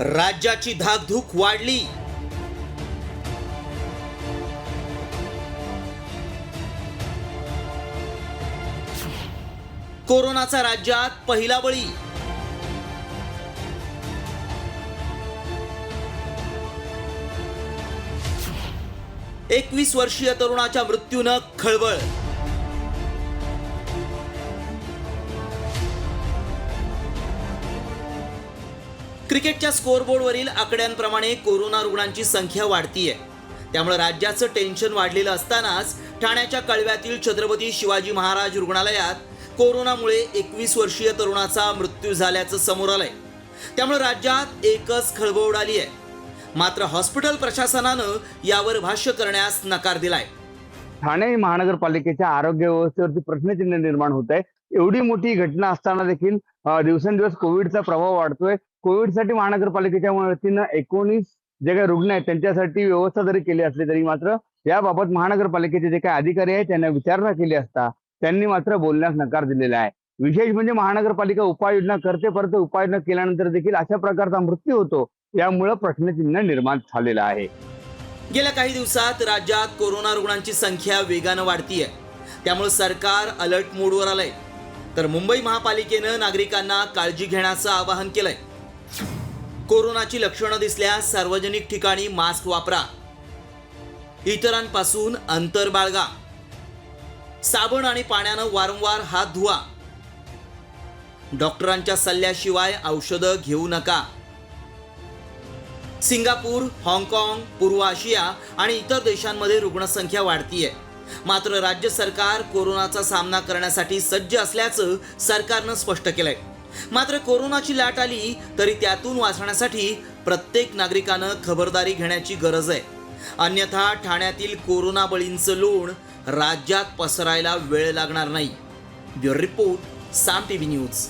राज्याची धाकधूक वाढली. कोरोनाचा राज्यात पहिला बळी. एकवीस वर्षीय तरुणाच्या मृत्यूनं खळबळ. क्रिकेटच्या स्कोअरबोर्डवरील आकड्यांप्रमाणे कोरोना रुग्णांची संख्या वाढतीये. त्यामुळे राज्याचं टेन्शन वाढलेलं असतानाच ठाण्याच्या कळव्यातील छत्रपती शिवाजी महाराज रुग्णालयात कोरोनामुळे एकवीस वर्षीय तरुणाचा मृत्यू झाल्याचं समोर आलंय. त्यामुळे राज्यात एकच खळबळ उडाली आहे मात्र हॉस्पिटल प्रशासनानं यावर भाष्य करण्यास नकार दिलाय. ठाणे महानगरपालिकेच्या आरोग्य व्यवस्थेवरती प्रश्नचिन्ह निर्माण होत आहे एवढी मोठी घटना असताना देखील दिवसेंदिवस कोविडचा प्रभाव वाढतोय. कोविडसाठी महानगरपालिकेच्या वतीनं एकोणीस जे काही रुग्ण आहेत त्यांच्यासाठी व्यवस्था जरी केली असली तरी मात्र याबाबत महानगरपालिकेचे जे काही अधिकारी आहेत त्यांना विचारणा केली असता त्यांनी मात्र बोलण्यास नकार दिलेला आहे. विशेष म्हणजे महानगरपालिका उपाययोजना करते परंतु उपाययोजना केल्यानंतर देखील अशा प्रकारचा मृत्यू होतो यामुळं प्रश्नचिन्ह निर्माण झालेलं आहे. गेल्या काही दिवसात राज्यात कोरोना रुग्णांची संख्या वेगानं वाढतीये. त्यामुळे सरकार अलर्ट मोडवर आलंय. तर मुंबई महापालिकेनं नागरिकांना काळजी घेण्याचं आवाहन केलंय. कोरोनाची लक्षणं दिसल्यास सार्वजनिक ठिकाणी मास्क वापरा. इतरांपासून अंतर बाळगा. साबण आणि पाण्यानं वारंवार हात धुवा. डॉक्टरांच्या सल्ल्याशिवाय औषधं घेऊ नका. सिंगापूर हाँगकाँग पूर्व आशिया आणि इतर देशांमध्ये रुग्णसंख्या वाढतीये. मात्र राज्य सरकार कोरोनाचा सामना करण्यासाठी सज्ज असल्याचं सरकारनं स्पष्ट केलंय. मात्र कोरोनाची लाट आली तरी त्यातून वाचण्यासाठी प्रत्येक नागरिकानं खबरदारी घेण्याची गरज आहे. अन्यथा ठाण्यातील कोरोना बळींचं लोण राज्यात पसरायला वेळ लागणार नाही. Bureau report Saam T V news.